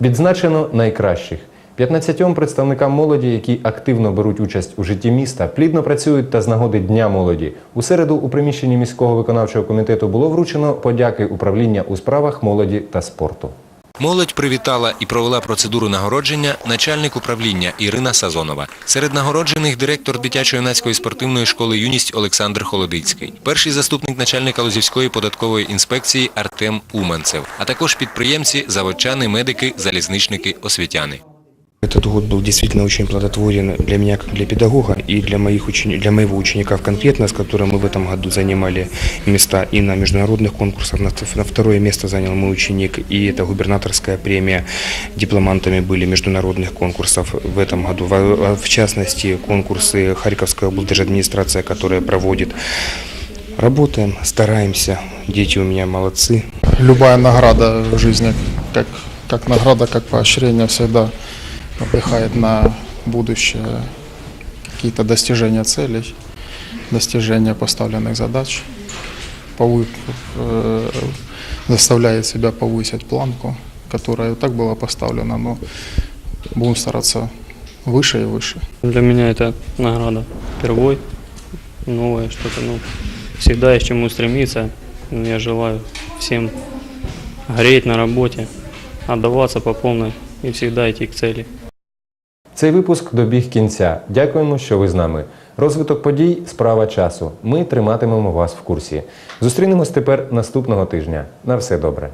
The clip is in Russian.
Відзначено найкращих. 15 представникам молоді, які активно беруть участь у житті міста, плідно працюють та з нагоди Дня молоді. У середу у приміщенні міського виконавчого комітету було вручено подяки управління у справах молоді та спорту. Молодь привітала і провела процедуру нагородження начальник управління Ірина Сазонова. Серед нагороджених директор дитячо-юнацької спортивної школи «Юність» Олександр Холодицький, перший заступник начальника Лозівської податкової інспекції Артем Уманцев, а також підприємці, заводчани, медики, залізничники, освітяни. Этот год был действительно очень плодотворен для меня как для педагога и для, моих учени- для моего ученика конкретно, с которым мы в этом году занимали места и на международных конкурсах. На, второе место занял мой ученик, и это губернаторская премия. Дипломантами были международных конкурсов в этом году. В, частности, конкурсы Харьковская облдержадминистрация, которая проводит. Работаем, стараемся. Дети у меня молодцы. любая награда в жизни, как, как награда, как поощрение, всегда напихает на будущее какие-то достижения целей, достижения поставленных задач, повы- э, заставляет себя повысить планку, которая и так была поставлена, но будем стараться выше и выше. Для меня это награда впервой, новое что-то, ну, всегда есть чему стремиться. Я желаю всем гореть на работе, отдаваться по полной и всегда идти к цели. Цей випуск добіг кінця. Дякуємо, що ви з нами. Розвиток подій справа часу. Ми триматимемо вас в курсі. Зустрінемось тепер наступного тижня. На все добре.